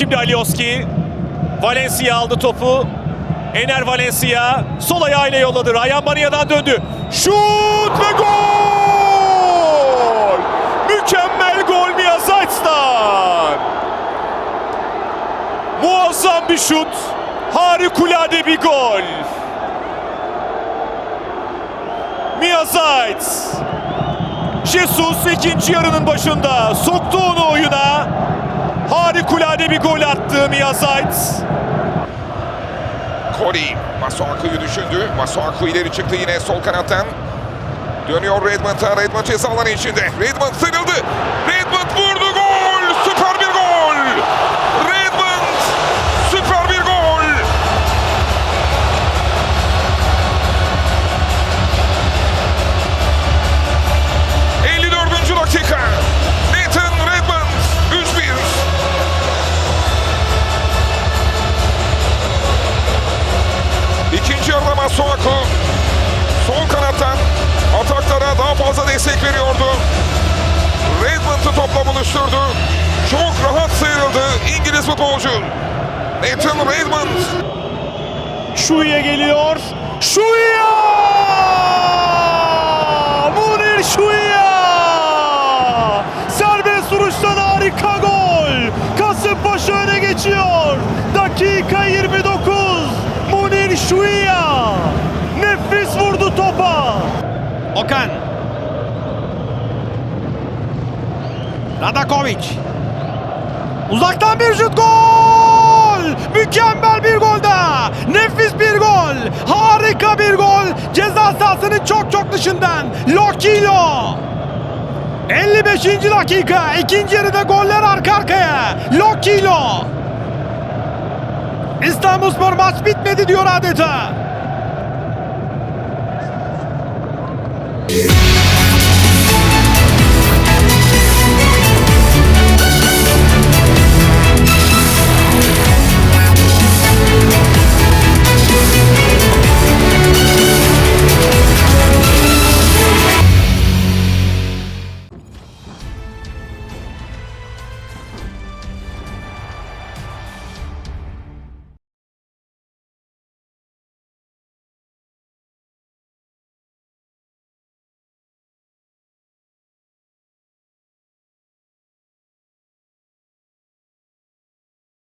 Şimdi Alioski. Valencia aldı topu. Ener Valencia sol ayağıyla yolladı. Ryan Mania'dan döndü. Şut ve gol! Mükemmel gol Mia Zayt'tan. Muazzam bir şut. Harikulade bir gol. Mia Zayt. Jesus ikinci yarının başında soktu onu oyuna. Harikulade bir gol attı Mia Zayt. Cody Masuaku'yu düşündü. Masuaku ileri çıktı yine sol kanattan. Dönüyor Redmond'a. Redmond ceza alanı içinde. Redmond sıyrıldı. Redmond Masuaku sol kanattan ataklara daha fazla destek veriyordu. Redmond'u topla buluşturdu. Çok rahat sıyrıldı İngiliz futbolcu. Nathan Redmond. Şuya geliyor. Şuya! Munir Şuya! Serbest vuruştan harika gol. Kasımpaşa öne geçiyor. Dakika 29. Munir Şuya! Nefis vurdu topa. Okan. Radakovic. Uzaktan bir şut gol! Mükemmel bir gol daha. Nefis bir gol. Harika bir gol. Ceza sahasının çok çok dışından. Lokilo. 55. dakika. İkinci yarıda goller arka arkaya. Lokilo. İstanbulspor maç bitmedi diyor adeta. Yeah.